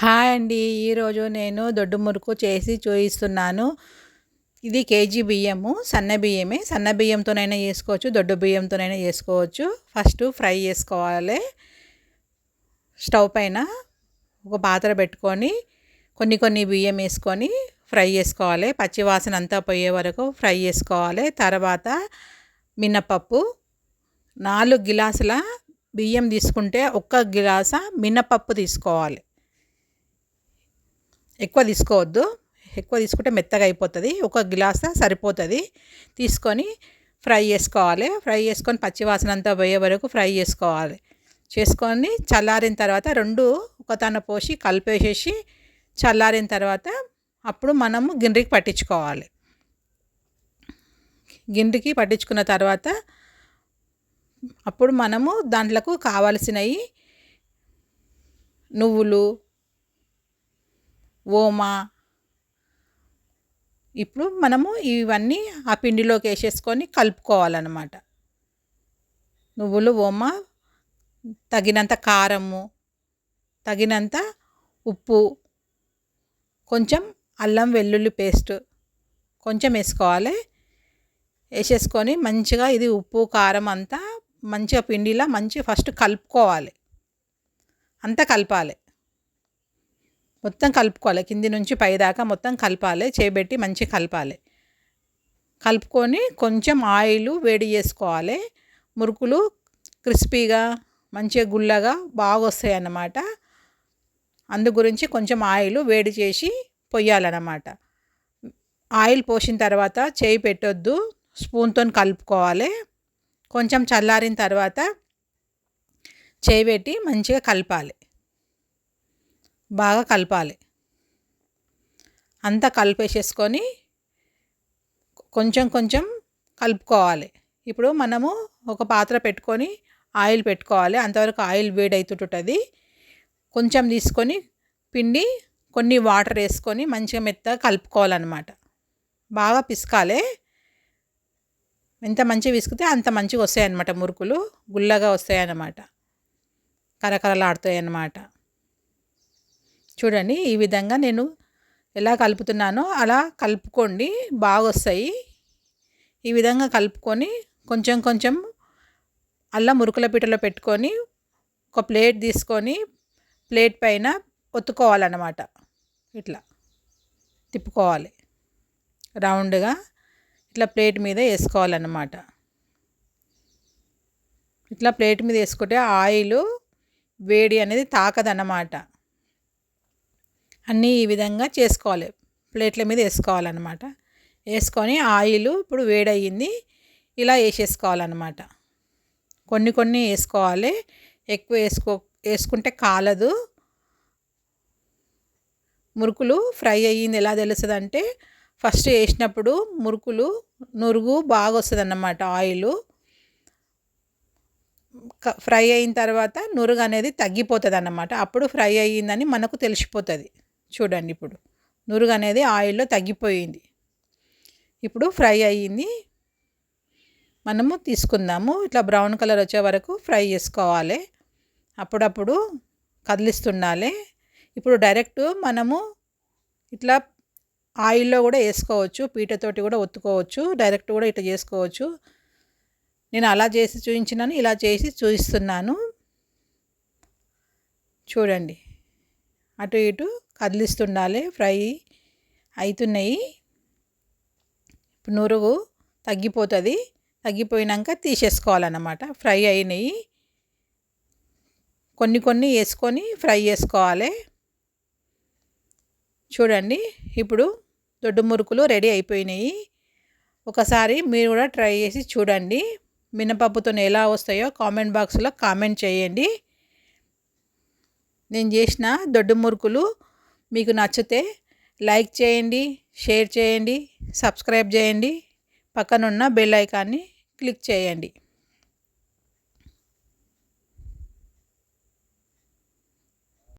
Hi అండి. ఈరోజు నేను దొడ్డు మురుకు చేసి చూపిస్తున్నాను ఇది కేజీ బియ్యము. సన్న బియ్యమే. సన్న బియ్యంతోనైనా చేసుకోవచ్చు దొడ్డు బియ్యంతోనైనా చేసుకోవచ్చు. ఫస్ట్ ఫ్రై చేసుకోవాలి. స్టవ్ పైన ఒక పాత్ర పెట్టుకొని కొన్ని కొన్ని బియ్యం వేసుకొని ఫ్రై చేసుకోవాలి. పచ్చివాసన అంతా పోయే వరకు ఫ్రై చేసుకోవాలి. తర్వాత మినపప్పు. నాలుగు గిలాసుల బియ్యం తీసుకుంటే ఒక్క గిలాస మినపప్పు తీసుకోవాలి. ఎక్కువ తీసుకోవద్దు. ఎక్కువ తీసుకుంటే మెత్తగా అయిపోతుంది. ఒక గ్లాస్ సరిపోతుంది. తీసుకొని ఫ్రై చేసుకోవాలి. ఫ్రై చేసుకొని పచ్చివాసన అంతా పోయే వరకు ఫ్రై చేసుకోవాలి. చేసుకొని చల్లారిన తర్వాత రెండు ఒక తన పోసి కలిపేసేసి చల్లారిన తర్వాత అప్పుడు మనము గిన్నెకి పట్టించుకోవాలి. గిన్నెకి పట్టించుకున్న తర్వాత అప్పుడు మనము దాంట్లకు కావలసినవి నువ్వులు ఓమా. ఇప్పుడు మనము ఇవన్నీ ఆ పిండిలోకి వేసేసుకొని కలుపుకోవాలన్నమాట. నువ్వులు ఓమ తగినంత కారము తగినంత ఉప్పు కొంచెం అల్లం వెల్లుల్లి పేస్ట్ కొంచెం వేసుకోవాలి. వేసేసుకొని మంచిగా ఇది ఉప్పు కారం అంతా మంచిగా పిండిలా మంచి ఫస్ట్ కలుపుకోవాలి. అంతా కలపాలి. మొత్తం కలుపుకోవాలి. కింది నుంచి పైదాకా మొత్తం కలపాలి. చేపెట్టి మంచిగా కలపాలి. కలుపుకొని కొంచెం ఆయిల్ వేడి చేసుకోవాలి. మురుకులు క్రిస్పీగా మంచిగా గుల్లగా బాగా వస్తాయి అన్నమాట అందు గురించి కొంచెం ఆయిల్ వేడి చేసి పొయ్యాలన్నమాట. ఆయిల్ పోసిన తర్వాత చేయి పెట్టొద్దు. స్పూన్తో కలుపుకోవాలి. కొంచెం చల్లారిన తర్వాత చేయి పెట్టి మంచిగా కలపాలి. బాగా కలపాలి. అంతా కలిపేసేసుకొని కొంచెం కొంచెం కలుపుకోవాలి. ఇప్పుడు మనము ఒక పాత్ర పెట్టుకొని ఆయిల్ పెట్టుకోవాలి. అంతవరకు ఆయిల్ వేడి అవుతుంటుంది కొంచెం తీసుకొని పిండి కొన్ని వాటర్ వేసుకొని మంచిగా మెత్తగా కలుపుకోవాలన్నమాట. బాగా పిసకాలి. ఎంత మంచిగా విసుకుతే అంత మంచిగా వస్తాయి అన్నమాట మురుకులు. గుల్లగా వస్తాయి అన్నమాట కరకరలాడుతాయి అన్నమాట చూడండి ఈ విధంగా నేను ఎలా కలుపుతున్నానో అలా కలుపుకోండి. బాగా వస్తాయి ఈ విధంగా కలుపుకొని కొంచెం కొంచెం అల్లం మురుకుల పీటలో పెట్టుకొని ఒక ప్లేట్ తీసుకొని ప్లేట్ పైన ఒత్తుకోవాలన్నమాట. ఇట్లా తిప్పుకోవాలి. రౌండ్గా ఇట్లా ప్లేట్ మీద వేసుకోవాలన్నమాట. ఇట్లా ప్లేట్ మీద వేసుకుంటే ఆయిల్ వేడి అనేది తాకదన్నమాట. అన్నీ ఈ విధంగా చేసుకోవాలి. ప్లేట్ల మీద వేసుకోవాలన్నమాట. వేసుకొని ఆయిల్ ఇప్పుడు వేడయ్యింది. ఇలా వేసేసుకోవాలన్నమాట. కొన్ని కొన్ని వేసుకోవాలి. ఎక్కువ వేసుకో వేసుకుంటే కాలదు. మురుకులు ఫ్రై అయ్యింది. ఎలా తెలుస్తుంది అంటే ఫస్ట్ వేసినప్పుడు మురుకులు నురుగు బాగా వస్తుంది అన్నమాట ఆయిల్ ఫ్రై అయిన తర్వాత నురుగు అనేది తగ్గిపోతుంది అన్నమాట అప్పుడు ఫ్రై అయ్యిందని మనకు తెలిసిపోతుంది. చూడండి ఇప్పుడు. నురుగు అనేది ఆయిల్లో తగ్గిపోయింది. ఇప్పుడు ఫ్రై అయ్యింది. మనము తీసుకుందాము. ఇట్లా బ్రౌన్ కలర్ వచ్చే వరకు ఫ్రై చేసుకోవాలి. అప్పుడప్పుడు కదిలిస్తుండాలి. ఇప్పుడు డైరెక్ట్ మనము ఇట్లా ఆయిల్లో కూడా వేసుకోవచ్చు. పీటతోటి కూడా ఒత్తుకోవచ్చు. డైరెక్ట్ కూడా ఇట్లా చేసుకోవచ్చు. నేను అలా చేసి చూపించినాను. ఇలా చేసి చూపిస్తున్నాను. చూడండి. అటు ఇటు కదిలిస్తుండాలి. ఫ్రై అవుతున్నాయి నురుగు తగ్గిపోతుంది. తగ్గిపోయినాక తీసేసుకోవాలన్నమాట. ఫ్రై అయినాయి. కొన్ని కొన్ని వేసుకొని ఫ్రై చేసుకోవాలి. చూడండి. ఇప్పుడు దొడ్డు మురుకులు రెడీ అయిపోయినాయి. ఒకసారి మీరు కూడా ట్రై చేసి చూడండి. మినపప్పుతో ఎలా వస్తాయో కామెంట్ బాక్స్లో కామెంట్ చేయండి. నేను చేసిన దొడ్డు మురుకులు మీకు నచ్చితే లైక్ చేయండి షేర్ చేయండి సబ్స్క్రైబ్ చేయండి పక్కనున్న బెల్ ఐకాన్ని క్లిక్ చేయండి.